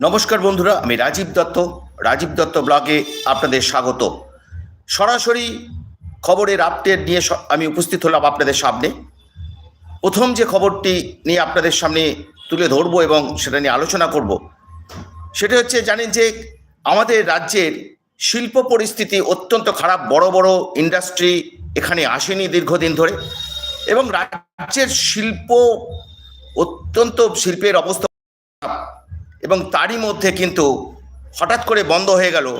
নমস্কার বন্ধুরা, আমি রাজীব দত্ত রাজীব দত্ত ব্লগে আপনাদের স্বাগত সরাসরি খবরের আপডেট নিয়ে আমি উপস্থিত হলাম আপনাদের সামনে প্রথম যে খবরটি নিয়ে আপনাদের সামনে তুলে ধরবো এবং সেটা নিয়ে আলোচনা করব, সেটা হচ্ছে জানেন যে আমাদের রাজ্যের শিল্প পরিস্থিতি অত্যন্ত খারাপ, বড় বড় ইন্ডাস্ট্রি এখানে আসেনি দীর্ঘদিন ধরে এবং রাজ্যের শিল্প অত্যন্ত শিল্পের অবস্থা। এবং তারই মধ্যে কিন্তু হঠাৎ করে বন্ধ হয়ে গেল।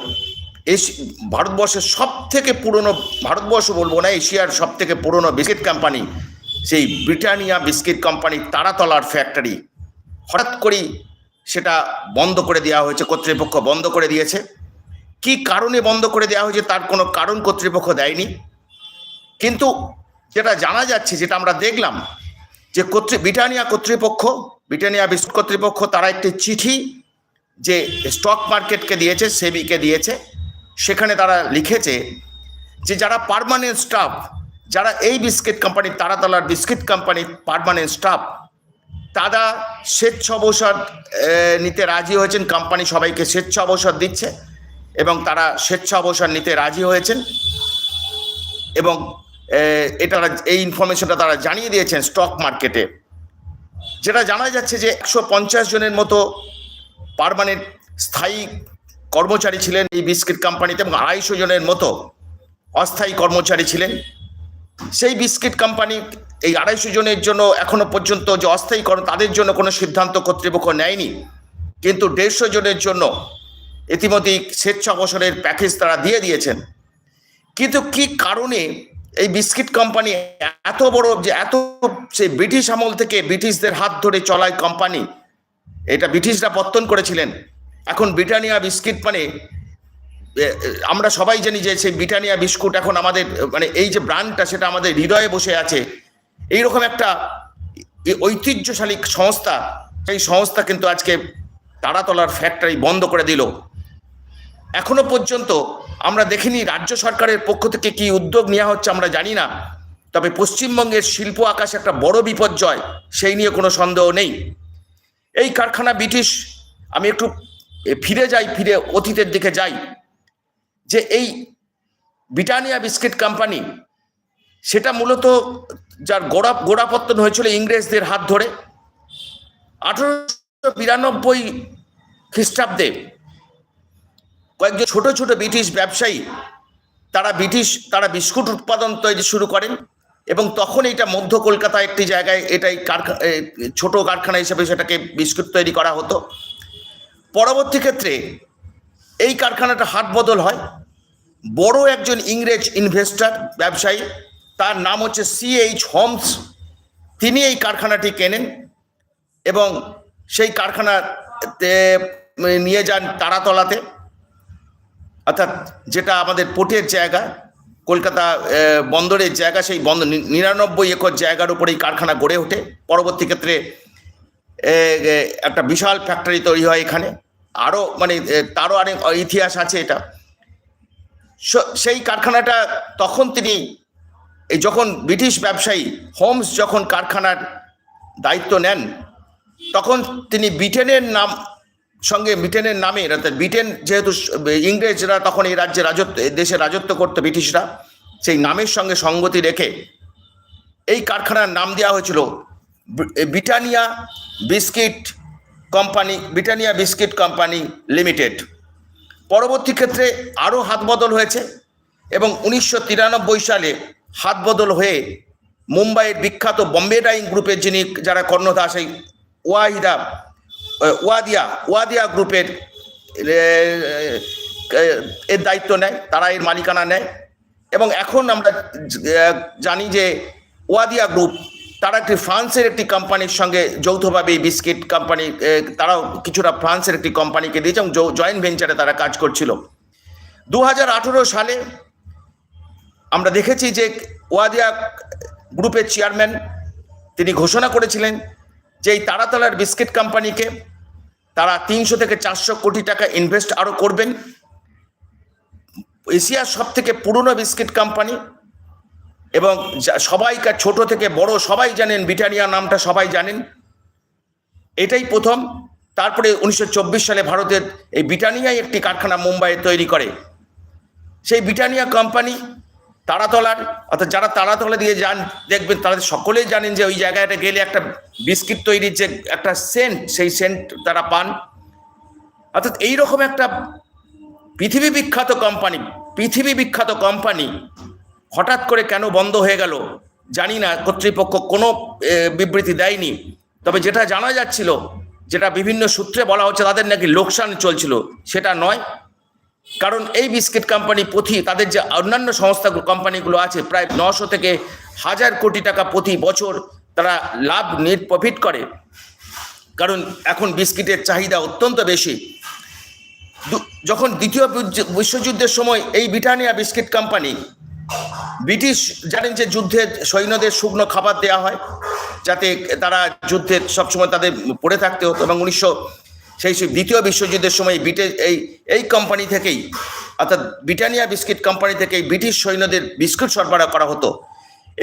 এশি- ভারতবর্ষের সব থেকে পুরনো, ভারতবর্ষ বলব না, এশিয়ার সব থেকে পুরনো বিস্কিট কোম্পানি সেই ব্রিটানিয়া বিস্কিট কোম্পানির তারাতলার ফ্যাক্টরি হঠাৎ করেই সেটা বন্ধ করে দেওয়া হয়েছে, কর্তৃপক্ষ বন্ধ করে দিয়েছে। কি কারণে বন্ধ করে দেওয়া হয়েছে তার কোনো কারণ কর্তৃপক্ষ দেয়নি। কিন্তু যেটা জানা যাচ্ছে, যেটা আমরা দেখলাম যে কর্তৃ, ব্রিটানিয়া কর্তৃপক্ষ, ব্রিটানিয়া বিস্কুট কর্তৃপক্ষ, তারা একটি চিঠি যে স্টক মার্কেটকে দিয়েছে, সেবিকে দিয়েছে, সেখানে তারা লিখেছে যে যারা পারমানেন্ট স্টাফ, যারা এই বিস্কিট কোম্পানি, তারাতলার বিস্কিট কোম্পানি পারমানেন্ট স্টাফ, তারা স্বেচ্ছ অবসর নিতে রাজি হয়েছেন, কোম্পানি সবাইকে স্বেচ্ছ অবসর দিচ্ছে এবং তারা স্বেচ্ছ অবসর নিতে রাজি হয়েছেন এবং এটা এই ইনফরমেশনটা তারা জানিয়ে দিয়েছেন স্টক মার্কেটে যেটা জানা যাচ্ছে যে একশো পঞ্চাশ জনের মতো পার্মানেন্ট স্থায়ী কর্মচারী ছিলেন এই বিস্কিট কোম্পানিতে এবং আড়াইশো জনের মতো অস্থায়ী কর্মচারী ছিলেন। সেই বিস্কিট কোম্পানি এই আড়াইশো জনের জন্য এখনও পর্যন্ত যে অস্থায়ী কর্ম, তাদের জন্য কোনো সিদ্ধান্ত কর্তৃপক্ষ নেয়নি। কিন্তু দেড়শো জনের জন্য ইতিমধ্যেই স্বেচ্ছা অবসরের প্যাকেজ তারা দিয়ে দিয়েছেন। কিন্তু কি কারণে এই বিস্কিট কোম্পানি এত বড় যে এত সে ব্রিটিশ আমল থেকে ব্রিটিশদের হাত ধরে চলায় কোম্পানি, এটা ব্রিটিশরা পত্তন করেছিলেন। এখন ব্রিটানিয়া বিস্কিট মানে আমরা সবাই জানি যে সেই ব্রিটানিয়া বিস্কুট এখন আমাদের মানে এই যে ব্র্যান্ডটা সেটা আমাদের হৃদয়ে বসে আছে। এইরকম একটা ঐতিহ্যশালী সংস্থা, সেই সংস্থা কিন্তু আজকে তারাতলার ফ্যাক্টরি বন্ধ করে দিল। এখনও পর্যন্ত আমরা দেখিনি রাজ্য সরকারের পক্ষ থেকে কি উদ্যোগ নেওয়া হচ্ছে, আমরা জানি না। তবে পশ্চিমবঙ্গের শিল্প আকাশে একটা বড় বিপর্যয়, সেই নিয়ে কোনো সন্দেহ নেই। এই কারখানা ব্রিটিশ, আমি একটু ফিরে যাই, ফিরে অতীতের দিকে যাই। যে এই ব্রিটানিয়া বিস্কিট কোম্পানি, সেটা মূলত যার গোড়া, গোড়াপত্তন হয়েছিল ইংরেজদের হাত ধরে। আঠারোশো বিরানব্বই খ্রিস্টাব্দে কয়েকজন ছোট ছোট ব্রিটিশ ব্যবসায়ী, তারা ব্রিটিশ, তারা বিস্কুট উৎপাদন তৈরি শুরু করেন এবং তখন এটা মধ্য কলকাতা একটি জায়গায় এটাই কারখানা ছোট কারখানা হিসেবে সেটাকে বিস্কুট তৈরি করা হতো। পরবর্তী ক্ষেত্রে এই কারখানাটা হাট বদল হয়। বড় একজন ইংরেজ ইনভেস্টর ব্যবসায়ী, তার নাম হচ্ছে সি এইচ হোমস তিনি এই কারখানাটি কেনেন এবং সেই কারখানাতে নিয়ে যান তারাতলাতে। অর্থাৎ যেটা আমাদের পোর্টের জায়গা, কলকাতা বন্দরের জায়গা, সেই বন্দর নিরানব্বই একর জায়গার উপর এই কারখানা গড়ে ওঠে। পরবর্তী ক্ষেত্রে একটা বিশাল ফ্যাক্টরি তৈরি হয় এখানে। আরও মানে তারও অনেক ইতিহাস আছে এটা। সেই কারখানাটা তখন তিনি যখন ব্রিটিশ ব্যবসায়ী হোমস যখন কারখানার দায়িত্ব নেন, তখন তিনি ব্রিটেনের নাম সঙ্গে ব্রিটেনের নামে ব্রিটেন যেহেতু ইংরেজরা তখন এই রাজ্যে রাজত্ব দেশে রাজত্ব করতো ব্রিটিশরা, সেই নামের সঙ্গে সঙ্গতি রেখে এই কারখানার নাম দেওয়া হয়েছিল Britannia biscuit company, Britannia biscuit company limited. পরবর্তী ক্ষেত্রে আরও হাত বদল হয়েছে এবং উনিশশো তিরানব্বই সালে হাত বদল হয়ে মুম্বাইয়ের বিখ্যাত বম্বে ডাইং গ্রুপের যিনি, যারা কর্ণধার, সেই ওয়াহিদা ওয়াদিয়া ওয়াদিয়া গ্রুপের এর দায়িত্ব নেয়, তারা এর মালিকানা নেয়। এবং এখন আমরা জানি যে ওয়াদিয়া গ্রুপ, তারা একটি ফ্রান্সের একটি কোম্পানির সঙ্গে যৌথভাবে বিস্কিট কোম্পানি তারাও কিছুটা ফ্রান্সের একটি কোম্পানিকে দিয়েছে এবং জয়েন্ট ভেঞ্চারে তারা কাজ করছিল। দু হাজার আঠেরো সালে আমরা দেখেছি যে ওয়াদিয়া গ্রুপের চেয়ারম্যান, তিনি ঘোষণা করেছিলেন যে এই তারাতলার বিস্কিট কোম্পানিকে তারা তিনশো থেকে চারশো কোটি টাকা ইনভেস্ট আরও করবেন। এশিয়ার সব থেকে পুরনো বিস্কিট কোম্পানি এবং সবাইকার ছোট থেকে বড় সবাই জানেন, ব্রিটানিয়া নামটা সবাই জানেন। এটাই প্রথম। তারপরে উনিশশো চব্বিশ সালে ভারতের এই ব্রিটানিয়ায় একটি কারখানা মুম্বাইয়ে তৈরি করে। সেই ব্রিটানিয়া কোম্পানি তারাতলার, অর্থাৎ যারা তারাতলা দিয়ে যান, দেখবেন তারা সকলেই জানেন যে ওই জায়গাটা গেলে একটা বিস্কিট তৈরির যে একটা সেন্ট, সেই সেন্ট তারা পান। অর্থাৎ এইরকম একটা পৃথিবী বিখ্যাত কোম্পানি, পৃথিবী বিখ্যাত কোম্পানি হঠাৎ করে কেন বন্ধ হয়ে গেল জানি না, কর্তৃপক্ষ কোনো বিবৃতি দেয়নি। তবে যেটা জানা যাচ্ছিল, যেটা বিভিন্ন সূত্রে বলা হচ্ছে তাদের নাকি লোকসান চলছিল, সেটা নয়। কারণ এই বিস্কিট কোম্পানি প্রতি, তাদের যে অন্যান্য সংস্থা কোম্পানিগুলো আছে, প্রায় নশো থেকে হাজার কোটি টাকা প্রতি বছর তারা লাভ নেট প্রফিট করে। কারণ এখন বিস্কিটের চাহিদা অত্যন্ত বেশি। যখন দ্বিতীয় বিশ্বযুদ্ধের সময় এই ব্রিটানিয়া বিস্কিট কোম্পানি ব্রিটিশ জানেন যে যুদ্ধে সৈন্যদের শুকনো খাবার দেওয়া হয়, যাতে তারা যুদ্ধে সবসময় তাদের পড়ে থাকতে হতো এবং উনিশশো, সেই সেই দ্বিতীয় বিশ্বযুদ্ধের সময় ব্রিটে, এই এই কোম্পানি থেকেই, অর্থাৎ ব্রিটানিয়া বিস্কিট কোম্পানি থেকেই ব্রিটিশ সৈন্যদের বিস্কুট সরবরাহ করা হতো।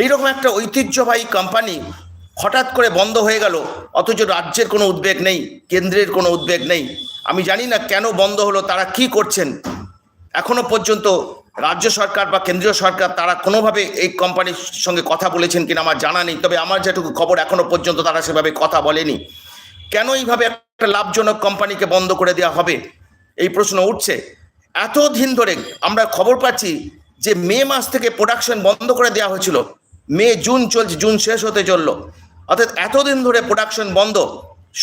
এইরকম একটা ঐতিহ্যবাহী কোম্পানি হঠাৎ করে বন্ধ হয়ে গেল, অথচ রাজ্যের কোনো উদ্বেগ নেই, কেন্দ্রের কোনো উদ্বেগ নেই। আমি জানি না কেন বন্ধ হলো, তারা কি করছেন। এখনও পর্যন্ত রাজ্য সরকার বা কেন্দ্রীয় সরকার তারা কোনোভাবে এই কোম্পানির সঙ্গে কথা বলেছেন কিনা আমার জানা নেই, তবে আমার যেটুকু খবর এখনও পর্যন্ত তারা সেভাবে কথা বলেনি। কেন এইভাবে একটা লাভজনক কোম্পানিকে বন্ধ করে দেওয়া হবে? এই প্রশ্ন উঠছে। এতদিন ধরে আমরা খবর পাচ্ছি যে মে মাস থেকে প্রোডাকশন বন্ধ করে দেওয়া হয়েছিল। মে, জুন চলছে, জুন শেষ হতে চলল। অর্থাৎ এতদিন ধরে প্রোডাকশন বন্ধ।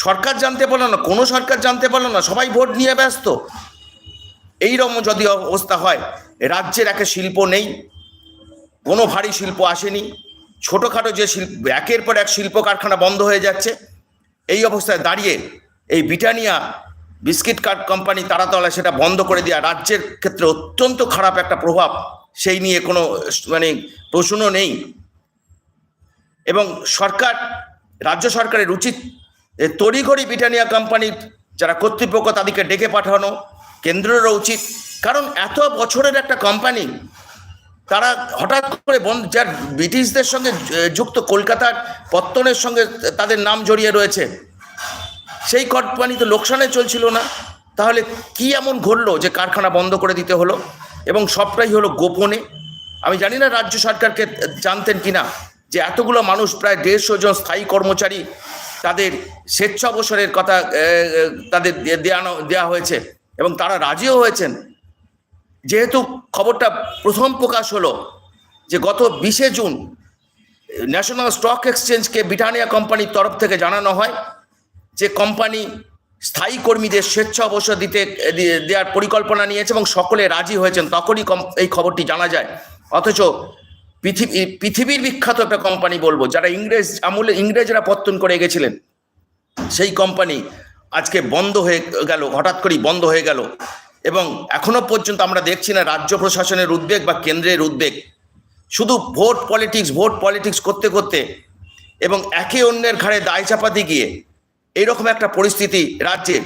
সরকার জানতে পারল না, কোনো সরকার জানতে পারল না, সবাই ভোট নিয়ে ব্যস্ত। এইরকম যদি অবস্থা হয়, রাজ্যের একে শিল্প নেই, কোনো ভারী শিল্প আসেনি, ছোটোখাটো যে শিল্প, একের পর এক শিল্প কারখানা বন্ধ হয়ে যাচ্ছে, এই অবস্থায় দাঁড়িয়ে এই Britannia biscuit card company Taratala সেটা বন্ধ করে দেওয়া রাজ্যের ক্ষেত্রে অত্যন্ত খারাপ একটা প্রভাব, সেই নিয়ে কোনো মানে প্রশ্ন নেই। এবং সরকার, রাজ্য সরকারের উচিত তড়িঘড়ি ব্রিটানিয়া কোম্পানির যারা কর্তৃপক্ষ তাদেরকে ডেকে পাঠানো কেন্দ্রেরও উচিত। কারণ এত বছরের একটা কোম্পানি, তারা হঠাৎ করে বন্ধ যার ব্রিটিশদের সঙ্গে যুক্ত কলকাতার পত্তনের সঙ্গে তাদের নাম জড়িয়ে রয়েছে, সেই কোম্পানি তো লোকসানে চলছিল না। তাহলে কি এমন ঘটলো যে কারখানা বন্ধ করে দিতে হলো? এবং সবটাই হলো গোপনে। আমি জানি না রাজ্য সরকারকে জানতেন কিনা। যে এতগুলো মানুষ, প্রায় দেড়শো জন স্থায়ী কর্মচারী তাদের স্বেচ্ছা অবসরের কথা তাদের দেওয়ানো দেওয়া হয়েছে এবং তারা রাজিও হয়েছেন। যেহেতু খবরটা প্রথম প্রকাশ হলো যে গত বিশে জুন ন্যাশনাল স্টক এক্সচেঞ্জকে ব্রিটানিয়া কোম্পানির তরফ থেকে জানানো হয় যে কোম্পানি স্থায়ী কর্মীদের স্বেচ্ছা অবসর দিতে দেওয়ার পরিকল্পনা নিয়েছে এবং সকলে রাজি হয়েছেন, তখনই এই খবরটি জানা যায়। অথচ পৃথিবী, পৃথিবীর বিখ্যাত একটা কোম্পানি বলব, যারা ইংরেজ, আমলে, ইংরেজরা পত্তন করে গেছিলেন। সেই কোম্পানি আজকে বন্ধ হয়ে গেল, হঠাৎ করেই বন্ধ হয়ে গেল। এবং এখনও পর্যন্ত আমরা দেখছি না রাজ্য প্রশাসনের উদ্বেগ বা কেন্দ্রের উদ্বেগ। শুধু ভোট পলিটিক্স ভোট পলিটিক্স করতে করতে এবং একে অন্যের ঘাড়ে দায় চাপাতে গিয়ে এইরকম একটা পরিস্থিতি রাজ্যে।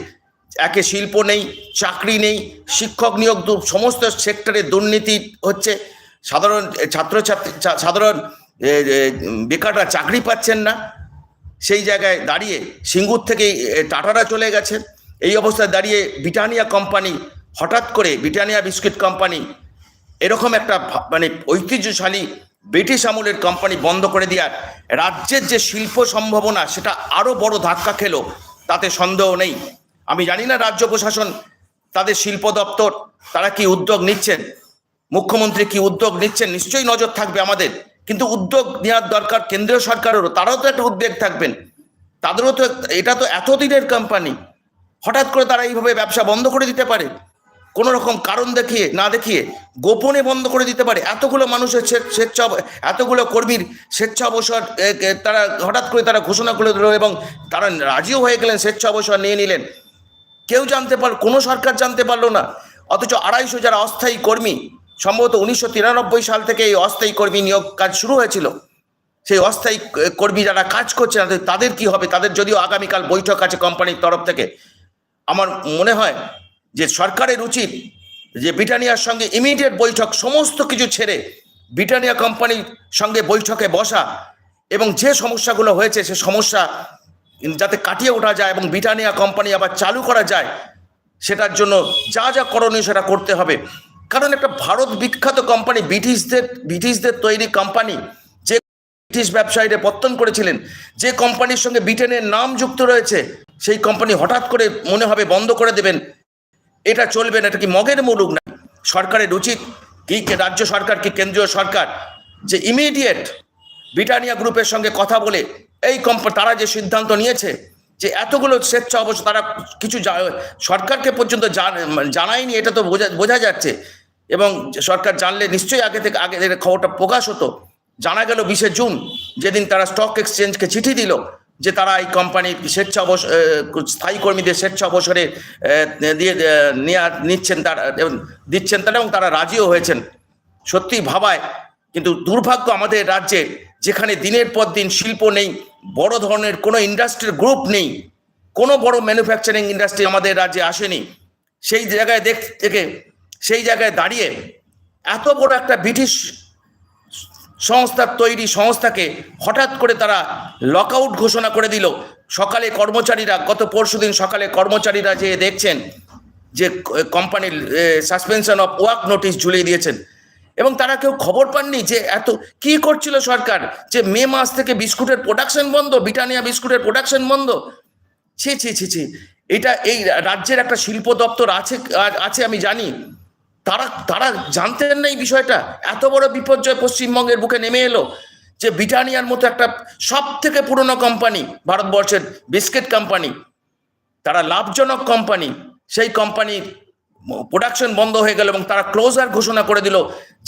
একে শিল্প নেই, চাকরি নেই, শিক্ষক নিয়োগ সমস্ত সেক্টরে দুর্নীতি হচ্ছে। সাধারণ ছাত্রছাত্রী সাধারণ বেকাররা চাকরি পাচ্ছেন না। সেই জায়গায় দাঁড়িয়ে সিঙ্গুর থেকেই এ, টাটারা চলে গেছে। এই অবস্থায় দাঁড়িয়ে ব্রিটানিয়া কোম্পানি হঠাৎ করে ব্রিটানিয়া বিস্কিট কোম্পানি এরকম একটা মানে ঐতিহ্যশালী ব্রিটিশ আমলের কোম্পানি বন্ধ করে দেওয়ার রাজ্যের যে শিল্প সম্ভাবনা সেটা আরও বড় ধাক্কা খেলো তাতে সন্দেহ নেই। আমি জানি না রাজ্য প্রশাসন তাদের শিল্প দপ্তর তারা কি উদ্যোগ নিচ্ছেন। মুখ্যমন্ত্রী কি উদ্যোগ নিচ্ছেন? নিশ্চয়ই নজর থাকবে আমাদের। কিন্তু উদ্যোগ নেওয়ার দরকার কেন্দ্রীয় সরকারেরও। তারাও তো একটা উদ্বেগ থাকবেন। তাদেরও তো এটা তো এতদিনের কোম্পানি হঠাৎ করে তারা এইভাবে ব্যবসা বন্ধ করে দিতে পারে। কোনো রকম কারণ দেখিয়ে, না দেখিয়ে গোপনে বন্ধ করে দিতে পারে। এতগুলো মানুষের স্বেচ্ছা এতগুলো কর্মীর স্বেচ্ছা অবসর তারা হঠাৎ করে তারা ঘোষণা করে দিল এবং তারা রাজিও হয়ে গেলেন স্বেচ্ছা অবসর নিয়ে নিলেন। কেউ জানতে পার কোনো সরকার জানতে পারল না। অথচ আড়াইশো যারা অস্থায়ী কর্মী সম্ভবত উনিশশো তিরানব্বই সাল থেকে এই অস্থায়ী কর্মী নিয়োগ কাজ শুরু হয়েছিল। সেই অস্থায়ী কর্মী যারা কাজ করছে না তাদের কি হবে? তাদের যদিও আগামীকাল বৈঠক আছে কোম্পানির তরফ থেকে। আমার মনে হয় যে সরকারের উচিত যে ব্রিটানিয়ার সঙ্গে ইমিডিয়েট বৈঠক সমস্ত কিছু ছেড়ে ব্রিটানিয়া কোম্পানির সঙ্গে বৈঠকে বসা এবং যে সমস্যাগুলো হয়েছে, সে সমস্যা যাতে কাটিয়ে ওঠা যায় এবং ব্রিটানিয়া কোম্পানি আবার চালু করা যায়, সেটার জন্য যা যা করণীয় সেটা করতে হবে। কারণ একটা ভারত বিখ্যাত কোম্পানি ব্রিটিশদের ব্রিটিশদের তৈরি কোম্পানি যে ব্রিটিশ ব্যবসায়ীরা পত্তন করেছিলেন, যে কোম্পানির সঙ্গে ব্রিটেনের নাম যুক্ত রয়েছে, সেই কোম্পানি হঠাৎ করে মনে হবে বন্ধ করে দেবেন। এটা চলবে না, এটা কি মগের মুলুক না? সরকারের উচিত, কি রাজ্য সরকার কি কেন্দ্রীয় সরকার? যে ইমিডিয়েট ব্রিটানিয়া গ্রুপের সঙ্গে কথা বলে, এই কোম্পানি তারা যে সিদ্ধান্ত নিয়েছে যে এতগুলো স্বেচ্ছা অবশ্য তারা কিছু সরকারকে পর্যন্ত জান- জানায়নি, এটা তো বোঝা বোঝা যাচ্ছে। এবং সরকার জানলে নিশ্চয়ই আগে থেকে, আগে খবরটা প্রকাশ হতো। জানা গেল বিশে জুন যেদিন তারা স্টক এক্সচেঞ্জকে চিঠি দিল যে তারা এই কোম্পানির স্বেচ্ছা অবস স্থায়ী কর্মীদের স্বেচ্ছা অবসরে দিয়ে নেওয়া নিচ্ছেন তারা দিচ্ছেন তারা এবং তারা রাজিও হয়েছেন। সত্যি ভাবায়, কিন্তু দুর্ভাগ্য আমাদের রাজ্যে যেখানে দিনের পর দিন শিল্প নেই বড় ধরনের কোনো ইন্ডাস্ট্রির গ্রুপ নেই, কোনো বড় ম্যানুফ্যাকচারিং ইন্ডাস্ট্রি আমাদের রাজ্যে আসেনি। সেই জায়গায় দেখ, থেকে, সেই জায়গায় দাঁড়িয়ে এত বড় একটা ব্রিটিশ সংস্থার তৈরি সংস্থাকে হঠাৎ করে তারা লকআউট ঘোষণা করে দিল। সকালে কর্মচারীরা, গত পরশুদিন সকালে কর্মচারীরা যে দেখছেন যে কোম্পানির সাসপেনশন অফ ওয়ার্ক নোটিশ ঝুলিয়ে দিয়েছেন। এবং তারা কেউ খবর পাননি যে এত, কি করছিল সরকার? যে মে মাস থেকে বিস্কুটের প্রোডাকশন বন্ধ, ব্রিটানিয়া বিস্কুটের প্রোডাকশন বন্ধ। ছি ছি ছি ছি। এটা এই রাজ্যের একটা শিল্প দপ্তর আছে আছে, আমি জানি। তারা তারা জানতেন না এই বিষয়টা। এত বড় বিপর্যয় পশ্চিমবঙ্গের বুকে নেমে এলো যে ব্রিটানিয়ার মতো একটা সব থেকে পুরনো কোম্পানি ভারতবর্ষের বিস্কিট কোম্পানি তারা লাভজনক কোম্পানি সেই কোম্পানির প্রোডাকশন বন্ধ হয়ে গেল এবং তারা ক্লোজার ঘোষণা করে দিল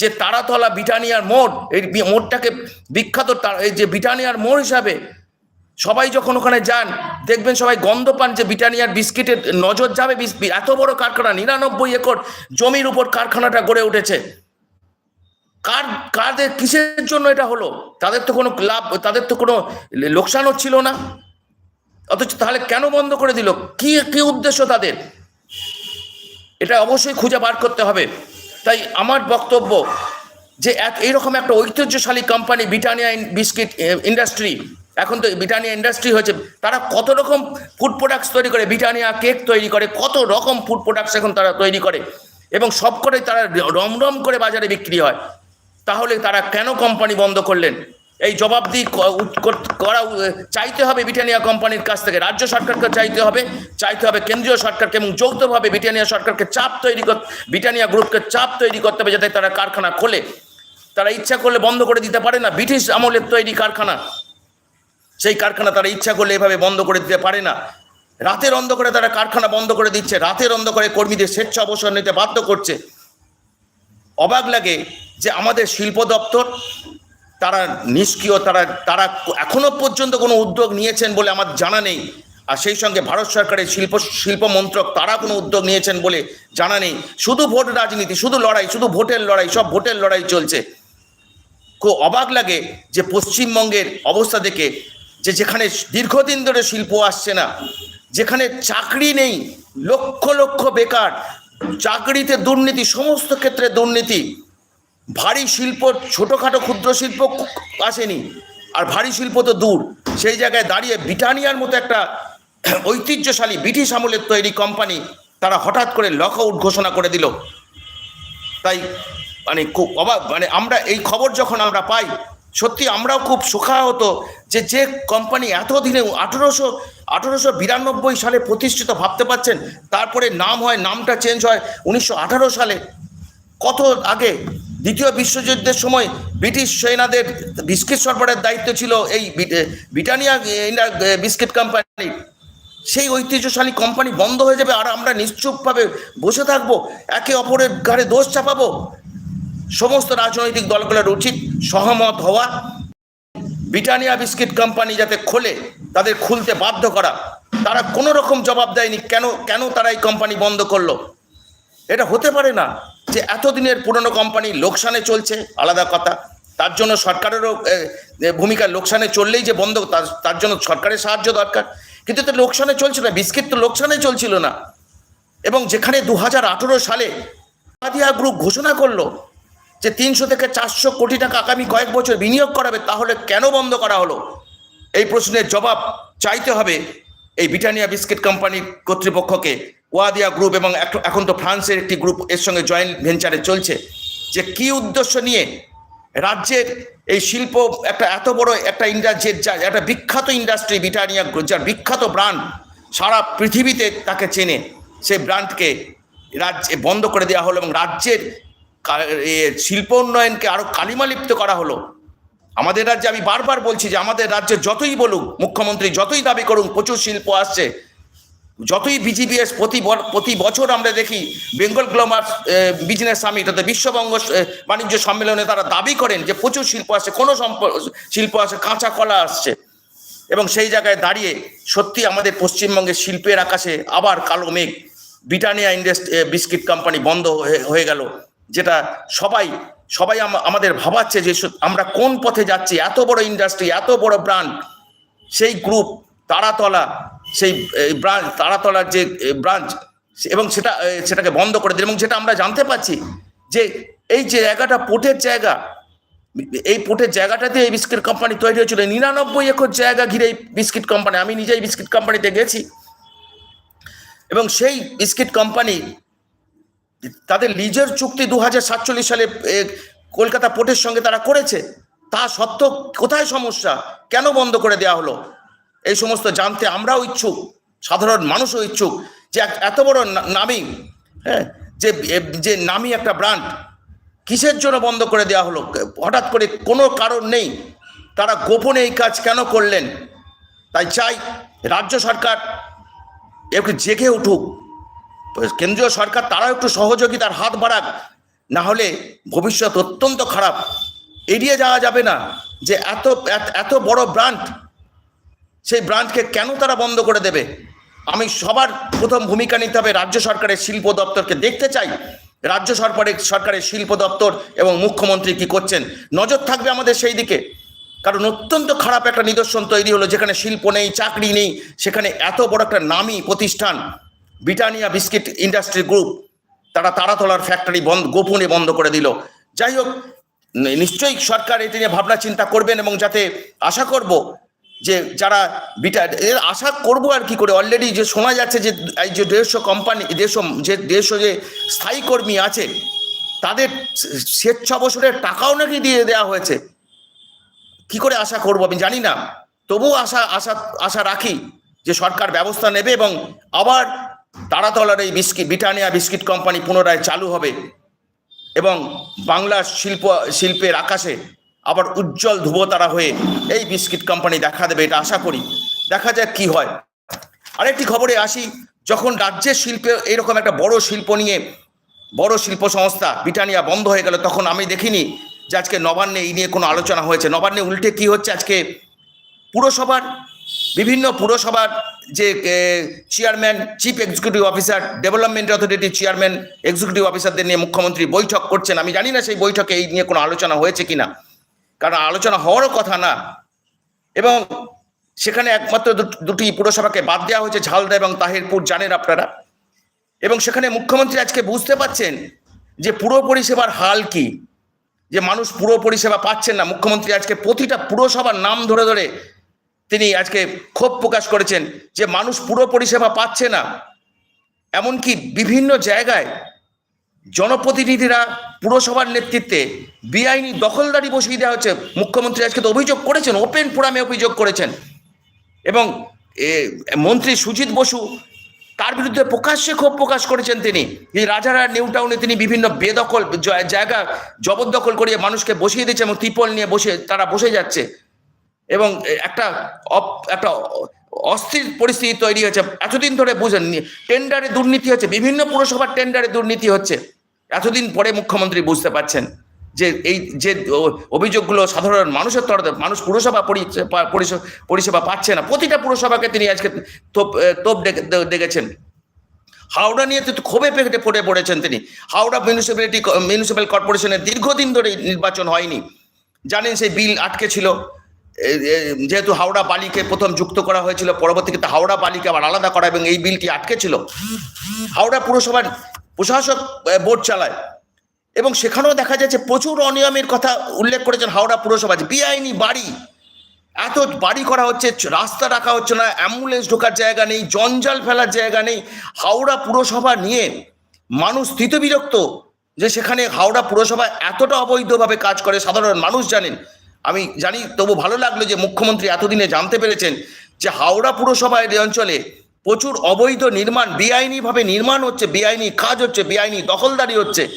যে তারাতলা ব্রিটানিয়ার মোড়, এই মোড়টাকে বিখ্যাত এই যে ব্রিটানিয়ার মোড় হিসাবে সবাই যখন ওখানে যান, দেখবেন সবাই গন্ধ পান যে ব্রিটানিয়ার বিস্কিটের নজর যাবে এত বড় কারখানা, নিরানব্বই একর জমির উপর কারখানাটা গড়ে উঠেছে। কার কাদের কিসের জন্য এটা হলো? তাদের তো কোনো লাভ, তাদের তো কোনো লোকসান হচ্ছিল না। অথচ তাহলে কেন বন্ধ করে দিল? কি কি উদ্দেশ্য তাদের? এটা অবশ্যই খুঁজে বার করতে হবে। তাই আমার বক্তব্য যে এক, এইরকম একটা ঐতিহ্যশালী কোম্পানি ব্রিটানিয়া বিস্কিট ইন্ডাস্ট্রি এখন তো ব্রিটানিয়া ইন্ডাস্ট্রি হয়েছে, তারা কত রকম ফুড প্রোডাক্টস তৈরি করে ব্রিটানিয়া কেক তৈরি করে, কত রকম ফুড প্রোডাক্টস এখন তারা তৈরি করে, এবং সব করে তারা রমরম করে বাজারে বিক্রি হয়। তাহলে তারা কেন কোম্পানি বন্ধ করলেন? এই উত- করা চাইতে হবে ব্রিটানিয়া কোম্পানির কাছ থেকে। রাজ্য সরকারকে চাইতে হবে চাইতে হবে কেন্দ্রীয় সরকারকে এবং যৌথভাবে ব্রিটানিয়া সরকারকে চাপ তৈরি কর ব্রিটানিয়া গ্রুপকে চাপ তৈরি করতে হবে যাতে তারা কারখানা খোলে। তারা ইচ্ছা করলে বন্ধ করে দিতে পারে না, ব্রিটিশ আমলের তৈরি কারখানা। সেই কারখানা তারা ইচ্ছা করলে এভাবে বন্ধ করে দিতে পারে না। রাতের অন্ধকারে তারা কারখানা বন্ধ করে দিচ্ছে, রাতের অন্ধকারে কর্মীদের স্বেচ্ছা অবসর নিতে বাধ্য করছে। অবাক লাগে যে আমাদের শিল্প দপ্তর তারা নিষ্ক্রিয়, তারা তারা এখনও পর্যন্ত কোনো উদ্যোগ নিয়েছেন বলে আমার জানা নেই। আর সেই সঙ্গে ভারত সরকারের শিল্প শিল্প মন্ত্রক তারা কোনো উদ্যোগ নিয়েছেন বলে জানা নেই। শুধু ভোট রাজনীতি, শুধু লড়াই, শুধু ভোটের লড়াই, সব ভোটের লড়াই চলছে। খুব অবাক লাগে যে পশ্চিমবঙ্গের অবস্থা দেখে যে যেখানে দীর্ঘদিন ধরে শিল্প আসছে না, যেখানে চাকরি নেই, লক্ষ লক্ষ বেকার, চাকরিতে দুর্নীতি, সমস্ত ক্ষেত্রে দুর্নীতি ভারী শিল্প ছোটোখাটো ক্ষুদ্র শিল্প আসেনি। আর ভারী শিল্প তো দূর। সেই জায়গায় দাঁড়িয়ে ব্রিটানিয়ার মতো একটা ঐতিহ্যশালী ব্রিটিশ আমলের তৈরি কোম্পানি তারা হঠাৎ করে লক আউট ঘোষণা করে দিল। তাই মানে খুব অবাক মানে আমরা এই খবর যখন আমরা পাই, সত্যি আমরাও খুব সুখাহত যে যে কোম্পানি এতদিনে আঠেরোশো আঠেরোশো বিরানব্বই সালে প্রতিষ্ঠিত ভাবতে পারছেন, তারপরে নাম হয়, নামটা চেঞ্জ হয় উনিশশো আঠারো সালে। কত আগে দ্বিতীয় বিশ্বযুদ্ধের সময় ব্রিটিশ সেনাদের বিস্কিট সরবরাহের দায়িত্ব ছিল এই ব্রিটানিয়া বিস্কিট কোম্পানি। সেই ঐতিহ্যশালী কোম্পানি বন্ধ হয়ে যাবে আর আমরা নিশ্চুপভাবে বসে থাকব, একে অপরের ঘাড়ে দোষ চাপাবো। সমস্ত রাজনৈতিক দলগুলোর উচিত সহমত হওয়া। ব্রিটানিয়া বিস্কিট কোম্পানি যাতে খোলে, তাদের খুলতে বাধ্য করা। তারা কোনো রকম জবাব দেয়নি কেন কেন তারা এই কোম্পানি বন্ধ করল? এটা হতে পারে না। যে এতদিনের পুরনো কোম্পানি লোকসানে চলছে, আলাদা কথা। তার জন্য সরকারেরও ভূমিকা লোকসানে চললেই যে বন্ধ, তার তার জন্য সরকারের সাহায্য দরকার। কিন্তু তো লোকসানে চলছিল না বিস্কিট তো লোকসানে চলছিল না। এবং যেখানে দু হাজার আঠেরো সালে আদিয়া গ্রুপ ঘোষণা করল যে তিনশো থেকে চারশো কোটি টাকা আগামী কয়েক বছর বিনিয়োগ করাবে, তাহলে কেন বন্ধ করা হলো? এই প্রশ্নের জবাব চাইতে হবে এই ব্রিটানিয়া বিস্কিট কোম্পানি কর্তৃপক্ষকে। ওয়াদিয়া গ্রুপ এবং এখন তো ফ্রান্সের একটি গ্রুপ এর সঙ্গে জয়েন্ট ভেঞ্চারে চলছে, যে কি উদ্দেশ্য নিয়ে রাজ্যের এই শিল্প একটা এত বড় একটা ইন্ডাস্ট্রি যা একটা বিখ্যাত ইন্ডাস্ট্রি ব্রিটানিয়া যার বিখ্যাত ব্র্যান্ড সারা পৃথিবীতে তাকে চেনে সেই ব্র্যান্ডকে রাজ্যে বন্ধ করে দেওয়া হলো এবং রাজ্যের শিল্প উন্নয়নকে আরও কালিমালিপ্ত করা হলো। আমাদের রাজ্যে আমি বারবার বলছি যে আমাদের রাজ্যে যতই বলুক, মুখ্যমন্ত্রী যতই দাবি করুন প্রচুর শিল্প আসছে। যতই বিজিবিএস প্রতি প্রতি বছর আমরা দেখি বেঙ্গল গ্লোমার বিজনেস সামিট অর্থাৎ বিশ্ববঙ্গ বাণিজ্য সম্মেলনে তারা দাবি করেন যে প্রচুর শিল্প আসছে, কোনো সম্প- শিল্প আসছে, কাঁচা কলা আসছে। এবং সেই জায়গায় দাঁড়িয়ে সত্যি আমাদের পশ্চিমবঙ্গের শিল্পের আকাশে আবার কালো মেঘ। ব্রিটানিয়া ইন্ডাস্ট্রি বিস্কিট কোম্পানি বন্ধ হয়ে গেল, যেটা সবাই সবাই আমাদের ভাবাচ্ছে যে আমরা কোন পথে যাচ্ছি, এত বড় ইন্ডাস্ট্রি এত বড় ব্র্যান্ড সেই গ্রুপ তারাতলা সেই ব্রাঞ্চ, তারাতলার যে ব্রাঞ্চ এবং সেটা সেটাকে বন্ধ করে দিল, এবং যেটা আমরা জানতে পাচ্ছি যে এই যে জায়গাটা পোর্টের জায়গা। এই পোর্টের জায়গাটাতে এই বিস্কিট কোম্পানি তৈরি হয়েছিল। নিরানব্বই একর জায়গা ঘিরে এই বিস্কিট কোম্পানি, আমি নিজেই বিস্কিট কোম্পানিতে গেছি। এবং সেই বিস্কিট কোম্পানি, তাদের লিজের চুক্তি দু হাজার সাতচল্লিশ সালে কলকাতা পোর্টের সঙ্গে তারা করেছে। তা সত্ত্বেও কোথায় সমস্যা? কেন বন্ধ করে দেওয়া হলো? এই সমস্ত জানতে আমরাও ইচ্ছুক, সাধারণ মানুষও ইচ্ছুক যে এত বড় নামি হ্যাঁ যে যে নামি একটা ব্র্যান্ড কিসের জন্য বন্ধ করে দেওয়া হলো? হঠাৎ করে কোনো কারণ নেই, তারা গোপনে এই কাজ কেন করলেন? তাই চাই রাজ্য সরকার একটু জেগে উঠুক। কেন্দ্রীয় সরকার তারাও একটু সহযোগিতার হাত বাড়াক, না হলে ভবিষ্যৎ অত্যন্ত খারাপ। এড়িয়ে যাওয়া যাবে না যে এত, এত- বড় ব্রান্ড সেই ব্রাঞ্চকে কেন তারা বন্ধ করে দেবে? আমি সবার প্রথম ভূমিকা নিতে হবে রাজ্য সরকারের শিল্প দপ্তরকে। দেখতে চাই রাজ্য সরকারের সরকারের শিল্প দপ্তর এবং মুখ্যমন্ত্রী কি করছেন। নজর থাকবে আমাদের সেই দিকে। কারণ অত্যন্ত খারাপ একটা নিদর্শন তৈরি হলো, যেখানে শিল্প নেই, চাকরি নেই, সেখানে এত বড় একটা নামী প্রতিষ্ঠান, ব্রিটানিয়া বিস্কিট ইন্ডাস্ট্রি গ্রুপ, তারা তারাতলার ফ্যাক্টরি বন্ধ, গোপনে বন্ধ করে দিল। যাই হোক নিশ্চয়ই সরকার এটি নিয়ে ভাবনা চিন্তা করবেন এবং যাতে আশা করব যে যারা বিটা এর আশা করব আর কি করে। অলরেডি যে শোনা যাচ্ছে যে, এই যে দেড়শো কোম্পানি দেড়শো, যে দেড়শো যে স্থায়ী কর্মী আছে, তাদের স্বেচ্ছাবসরের টাকাও নাকি দিয়ে দেওয়া হয়েছে। কি করে আশা করব আমি জানি না। তবুও আশা আশা আশা রাখি যে সরকার ব্যবস্থা নেবে এবং আবার তারাতলার এই বিস্কিট ব্রিটানিয়া বিস্কিট কোম্পানি পুনরায় চালু হবে এবং বাংলার শিল্প, শিল্পের আকাশে আবার উজ্জ্বল ধ্রুবতারা হয়ে এই বিস্কিট কোম্পানি দেখা দেবে, এটা আশা করি। দেখা যাক কি হয়। আরেকটি খবরে আসি, যখন রাজ্যের শিল্পে এরকম একটা বড় শিল্প নিয়ে, বড় শিল্প সংস্থা ব্রিটানিয়া বন্ধ হয়ে গেল, তখন আমি দেখিনি যে আজকে নবান্নে এই নিয়ে কোনো আলোচনা হয়েছে। নবান্নে উল্টে কি হচ্ছে আজকে? পুরসভার, বিভিন্ন পুরসভার যে chairman chief executive officer development অথরিটির চেয়ারম্যান এক্সিকিউটিভ অফিসারদের নিয়ে মুখ্যমন্ত্রী বৈঠক করছেন। আমি জানি না সেই বৈঠকে এই নিয়ে কোনো আলোচনা হয়েছে কিনা। কারণ আলোচনা হওয়ারও কথা না। এবং সেখানে একমাত্র দুটি পুরসভাকে বাদ দেওয়া হয়েছে, ঝালদা এবং তাহিরপুর, জানেন আপনারা? এবং সেখানে মুখ্যমন্ত্রী আজকে বুঝতে পাচ্ছেন যে পুরো পরিষেবার হাল কি। যে মানুষ পুরো পরিষেবা পাচ্ছেন না। মুখ্যমন্ত্রী আজকে প্রতিটা পুরসভার নাম ধরে ধরে তিনি আজকে ক্ষোভ প্রকাশ করেছেন যে মানুষ পুরো পরিষেবা পাচ্ছে না। এমনকি বিভিন্ন জায়গায় জনপ্রতিনিধিরা পুরসভার নেতৃত্বে বেআইনি দখলদারি বসিয়ে দেওয়া হচ্ছে মুখ্যমন্ত্রী আজকে তো অভিযোগ করেছেন, ওপেন ফোরামে অভিযোগ করেছেন। এবং মন্ত্রী সুজিত বসু, তার বিরুদ্ধে প্রকাশ্যে ক্ষোভ প্রকাশ করেছেন তিনি। এই রাজারহাট, নিউ টাউনে তিনি বিভিন্ন বেদখল জায়গা জবরদখল করিয়ে মানুষকে বসিয়ে দিচ্ছে এবং ত্রিপল নিয়ে বসে তারা বসে যাচ্ছে। এবং একটা একটা অস্থির পরিস্থিতি তৈরি হয়েছে। এতদিন ধরে বুঝেন টেন্ডারে দুর্নীতি হচ্ছে, বিভিন্ন পুরসভার টেন্ডারে দুর্নীতি হচ্ছে। এতদিন পরে মুখ্যমন্ত্রী বুঝতে পারছেন যে এই যে অভিযোগগুলো সাধারণ মানুষের তরফে মানুষ পুরসভা পরিষেবা পাচ্ছে না। প্রতিটা পুরসভাকে তিনি আজকে তোপ তোপ ডেকেছেন। হাওড়া নিয়ে তো ক্ষোভে পেটে পড়ে পড়েছেন তিনি। হাওড়া মিউনিসিপ্যালিটি মিউনিসিপ্যাল কর্পোরেশনের দীর্ঘদিন ধরে নির্বাচন হয়নি। জানেন সেই বিল আটকে ছিল। যেহেতু হাওড়া বালিকে প্রথম যুক্ত করা হয়েছিল, পরবর্তীতে হাওড়া বালিকে আবার আলাদা করা এবং এই বিলটি আটকে ছিল। হাওড়া পুরসভার প্রশাসক বোর্ড চালায়। এবং সেখানেও দেখা যাচ্ছে প্রচুর অনিয়মের কথা উল্লেখ করেছেন হাওড়া পুরসভা। বেআইনি বাড়ি, এত বাড়ি করা হচ্ছে, রাস্তা রাখা হচ্ছে না, অ্যাম্বুলেন্স ঢোকার জায়গা নেই, জঞ্জাল ফেলার জায়গা নেই। হাওড়া পুরসভা নিয়ে মানুষ স্থিতবিরক্ত যে সেখানে হাওড়া পুরসভা এতটা অবৈধভাবে কাজ করে, সাধারণ মানুষ জানেন। আমি জানি, তবু ভালো লাগল যে মুখ্যমন্ত্রী এতদিনে জানতে পেরেছেন যে হাওড়া পুরসভা এই অঞ্চলে প্রচুর অবৈধ নির্মাণ, বেআইনিভাবে নির্মাণ হচ্ছে, বেআইনি কাজ হচ্ছে, বেআইনি দখলদারি হচ্ছে।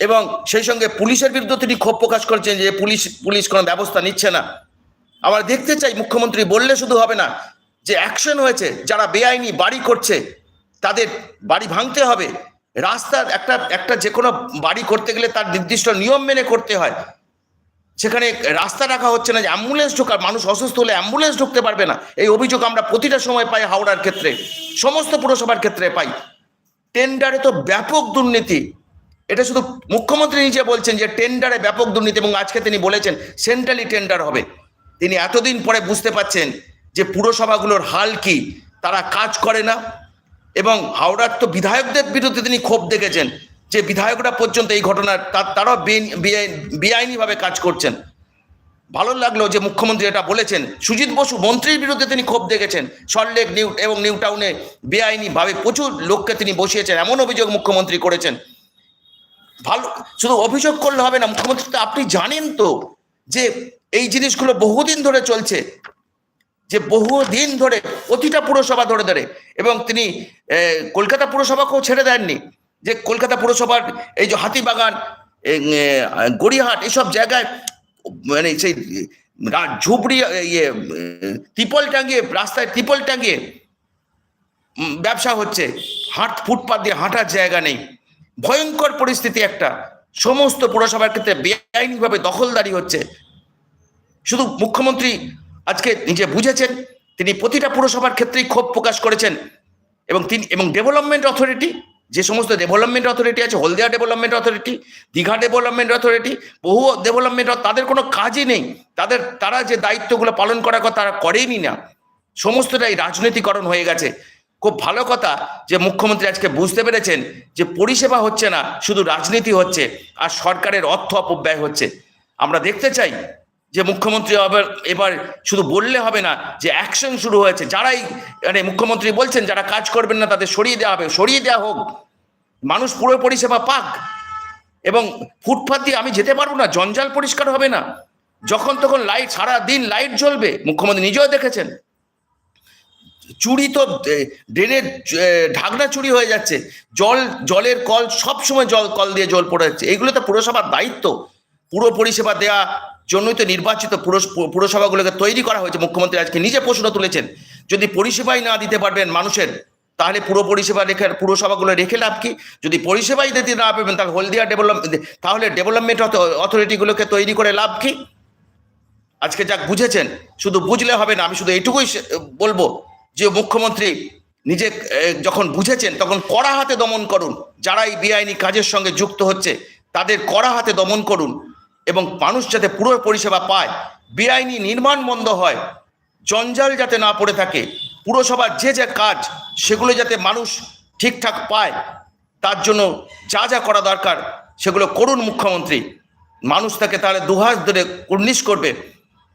এবং সেই সঙ্গে পুলিশের বিরুদ্ধে তিনি ক্ষোভ প্রকাশ করছেন যে পুলিশ পুলিশ কোনো ব্যবস্থা নিচ্ছে না। আমরা দেখতে চাই, মুখ্যমন্ত্রী বললে শুধু হবে না, যে অ্যাকশন হয়েছে, যারা বেআইনি বাড়ি করছে, তাদের বাড়ি ভাঙতে হবে। রাস্তার একটা একটা যে কোনো বাড়ি করতে গেলে তার নির্দিষ্ট নিয়ম মেনে করতে হয়। সেখানে রাস্তা রাখা হচ্ছে না যে অ্যাম্বুলেন্স ঢোকার, মানুষ অসুস্থ হলে অ্যাম্বুলেন্স ঢুকতে পারবে না। এই অভিযোগ আমরা প্রতিটা সময় পাই হাওড়ার ক্ষেত্রে, সমস্ত পুরসভার ক্ষেত্রে পাই। টেন্ডারে তো ব্যাপক দুর্নীতি। এটা শুধু মুখ্যমন্ত্রী নিজে বলছেন যে টেন্ডারে ব্যাপক দুর্নীতি এবং আজকে তিনি বলেছেন সেন্ট্রালি টেন্ডার হবে। তিনি এতদিন পরে বুঝতে পাচ্ছেন যে পুরসভাগুলোর হাল কি, তারা কাজ করে না। এবং হাওড়ার তো বিধায়কদের বিরুদ্ধে তিনি ক্ষোভ দেখেছেন। যে বিধায়করা পর্যন্ত এই ঘটনার তারাও বেআইনি- বেআইনি- বেআইনিভাবে কাজ করছেন। ভালো লাগল যে মুখ্যমন্ত্রী এটা বলেছেন। সুজিত বসু মন্ত্রীর বিরুদ্ধে তিনি ক্ষোভ দেখেছেন। সল্টলেক নিউ, এবং নিউ টাউনে বেআইনিভাবে প্রচুর লোককে তিনি বসিয়েছেন। এমন অভিযোগ মুখ্যমন্ত্রী করেছেন। ভালো, শুধু অভিযোগ করলে হবে না, মুখ্যমন্ত্রী তো আপনি জানেন তো যে এই জিনিসগুলো বহুদিন ধরে চলছে। যে বহুদিন ধরে প্রতিটা পুরসভা ধরে ধরে। এবং তিনি কলকাতা পুরসভাকেও ছেড়ে দেননি। যে কলকাতা পুরসভার এই যে হাতিবাগান গড়িয়াহাট এইসব জায়গায় মানে সেই ঝুপড়ি ইয়ে ত্রিপল টাঙিয়ে রাস্তায় ত্রিপল টাঙিয়ে ব্যবসা হচ্ছে। হাট, ফুটপাত দিয়ে হাঁটার জায়গা নেই। ভয়ঙ্কর পরিস্থিতি একটা। সমস্ত পুরসভার ক্ষেত্রে বেআইনিভাবে দখলদারি হচ্ছে। শুধু মুখ্যমন্ত্রী আজকে নিজে বুঝেছেন, তিনি প্রতিটা পুরসভার ক্ষেত্রেই ক্ষোভ প্রকাশ করেছেন। এবং তিনি, এবং ডেভেলপমেন্ট অথরিটি যে সমস্ত ডেভেলপমেন্ট অথরিটি আছে, Haldia development authority Digha development authority বহু ডেভেলপমেন্ট তাদের কোনো কাজই নেই। তাদের, তারা যে দায়িত্বগুলো পালন করার কথা তারা করেনি না। সমস্তটাই রাজনীতিকরণ হয়ে গেছে। খুব ভালো কথা যে মুখ্যমন্ত্রী আজকে বুঝতে পেরেছেন যে পরিষেবা হচ্ছে না, শুধু রাজনীতি হচ্ছে, আর সরকারের অর্থ অপব্যয় হচ্ছে। আমরা দেখতে চাই যে মুখ্যমন্ত্রী আবার এবার শুধু বললে হবে না, যে অ্যাকশন শুরু হয়েছে। যারাই মানে মুখ্যমন্ত্রী বলছেন, যারা কাজ করবেন না, তাদের সরিয়ে দেওয়া হবে। সরিয়ে দেওয়া হোক। মানুষ পুরো পরিষেবা পাক। এবং ফুটপাত দিয়ে আমি যেতে পারব না, জঞ্জাল পরিষ্কার হবে না। যখন তখন লাইট সারা দিন লাইট জ্বলবে। মুখ্যমন্ত্রী নিজেও দেখেছেন। চুরি তো ড্রেনের ঢাকনা চুরি হয়ে যাচ্ছে। জল, জলের কল সব সময় জল, কল দিয়ে জল পড়ে যাচ্ছে। এগুলো তো পুরসভার দায়িত্ব। পুরো পরিষেবা দেওয়া জন্যই তো নির্বাচিত পুরস- পুরসভাগুলোকে তৈরি করা হয়েছে। মুখ্যমন্ত্রী আজকে নিজে প্রশ্ন তুলেছেন, যদি পরিষেবাই না দিতে পারবেন মানুষের, তাহলে পুরো পরিষেবা রেখে, পুরসভাগুলো রেখে লাভ কি? যদি পরিষেবাই দিতে না পারবেন, তাহলে হলদিয়া ডেভেলপ তাহলে ডেভেলপমেন্ট অথরিটিগুলোকে তৈরি করে লাভ কি? আজকে যাক বুঝেছেন, শুধু বুঝলে হবে না, আমি শুধু এইটুকুই বলব যে মুখ্যমন্ত্রী নিজে যখন বুঝেছেন, তখন কড়া হাতে দমন করুন। যারা এই বেআইনি কাজের সঙ্গে যুক্ত হচ্ছে, তাদের কড়া হাতে দমন করুন। এবং মানুষ যাতে পুরো পরিষেবা পায়, বেআইনি নির্মাণ বন্ধ হয়, জঞ্জাল যাতে না পড়ে থাকে, পুরসভার যে যে কাজ, সেগুলো যাতে মানুষ ঠিকঠাক পায়, তার জন্য যা যা করা দরকার, সেগুলো করুন মুখ্যমন্ত্রী। মানুষ তাকে তাহলে দুহাত ধরে উন্নিশ করবে।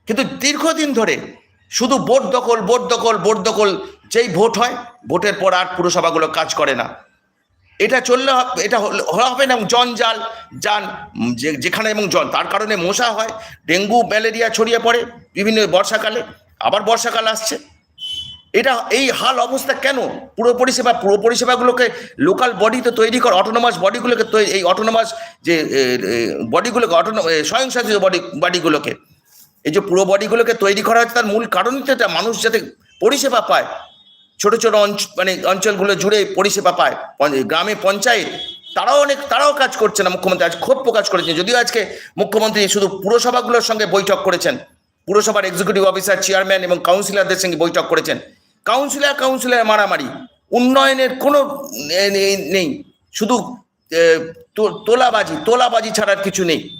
কিন্তু দীর্ঘদিন ধরে শুধু ভোট দখল ভোট দখল ভোট দখল, যেই ভোট হয়, ভোটের পর আর পুরসভাগুলো কাজ করে না। এটা চললে এটা হবে না জঞ্জাল যান যেখানে এবং জল, তার কারণে মশা হয়, ডেঙ্গু, ম্যালেরিয়া ছড়িয়ে পড়ে বিভিন্ন বর্ষাকালে, আবার বর্ষাকাল আসছে। এটা, এই হাল অবস্থা কেন? পুরো পরিষেবা, পুরো পরিষেবাগুলোকে লোকাল বডি তো তৈরি কর অটোনোমাস বডিগুলোকে এই অটোনোমাস যে বডিগুলোকে অটোনো স্বয়ংশাসিত বডি বডিগুলোকে এই যে পুরো বডিগুলোকে তৈরি করা হচ্ছে, তার মূল কারণ তো এটা, মানুষ যাতে পরিষেবা পায় ছোট ছোট অঞ্চ- মানে অঞ্চলগুলো জুড়ে পরিষেবা পায়। গ্রামে পঞ্চায়েত, তারাও অনেক, তারাও কাজ করছে না মুখ্যমন্ত্রী, আজ ক্ষোভ প্রকাশ করেছেন। যদিও আজকে মুখ্যমন্ত্রী শুধু পুরসভাগুলোর সঙ্গে বৈঠক করেছেন, পুরসভার এক্সিকিউটিভ অফিসার চেয়ারম্যান এবং কাউন্সিলরদের সঙ্গে বৈঠক করেছেন। কাউন্সিলর কাউন্সিলর মারামারি, উন্নয়নের কোনো নেই। শুধু তোলাবাজি তোলাবাজি ছাড়ার কিছু নেই।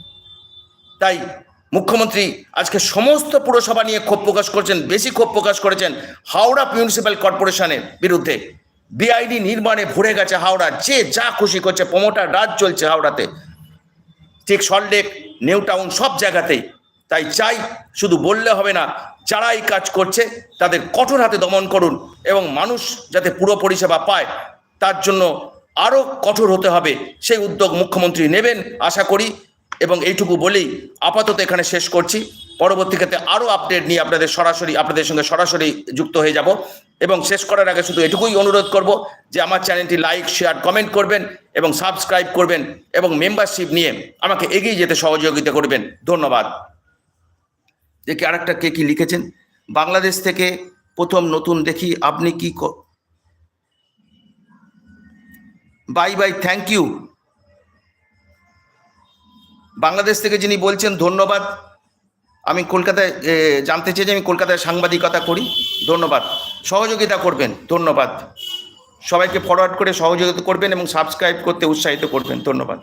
তাই মুখ্যমন্ত্রী আজকে সমস্ত পুরসভা নিয়ে ক্ষোভ প্রকাশ করেছেন, বেশি ক্ষোভ প্রকাশ করেছেন হাওড়া মিউনিসিপ্যাল কর্পোরেশনের বিরুদ্ধে। বিআইডি নির্মাণে ভরে গেছে হাওড়া, যে যা খুশি করছে প্রমোটার রাজ চলছে হাওড়াতে। ঠিক সল্টলেক নিউ টাউন সব জায়গাতেই। তাই চাই, শুধু বললে হবে না যারা এই কাজ করছে, তাদের কঠোর হাতে দমন করুন এবং মানুষ যাতে পুরো পরিষেবা পায়, তার জন্য আরও কঠোর হতে হবে, সেই উদ্যোগ মুখ্যমন্ত্রী নেবেন। আশা করি এবং এইটুকু বলেই আপাতত এখানে শেষ করছি। পরবর্তীতে আরও আপডেট নিয়ে আপনাদের সরাসরি আপনাদের সঙ্গে সরাসরি যুক্ত হয়ে যাব। এবং শেষ করার আগে শুধু এটুকুই অনুরোধ করব যে আমার চ্যানেলটি লাইক শেয়ার কমেন্ট করবেন এবং সাবস্ক্রাইব করবেন এবং মেম্বারশিপ নিয়ে আমাকে এগিয়ে যেতে সহযোগিতা করবেন। ধন্যবাদ। দেখি আরেকটা কে কি লিখেছেন? বাংলাদেশ থেকে প্রথম নতুন দেখি আপনি ক- bye bye thank you Bangladesh থেকে যিনি বলছেন, ধন্যবাদ। আমি কলকাতায় জানতে চেয়ে যে আমি কলকাতায় সাংবাদিকতা করি। ধন্যবাদ। সহযোগিতা করবেন। ধন্যবাদ। সবাইকে ফরওয়ার্ড করে সহযোগিতা করবেন এবং সাবস্ক্রাইব করতে উৎসাহিত করবেন। ধন্যবাদ।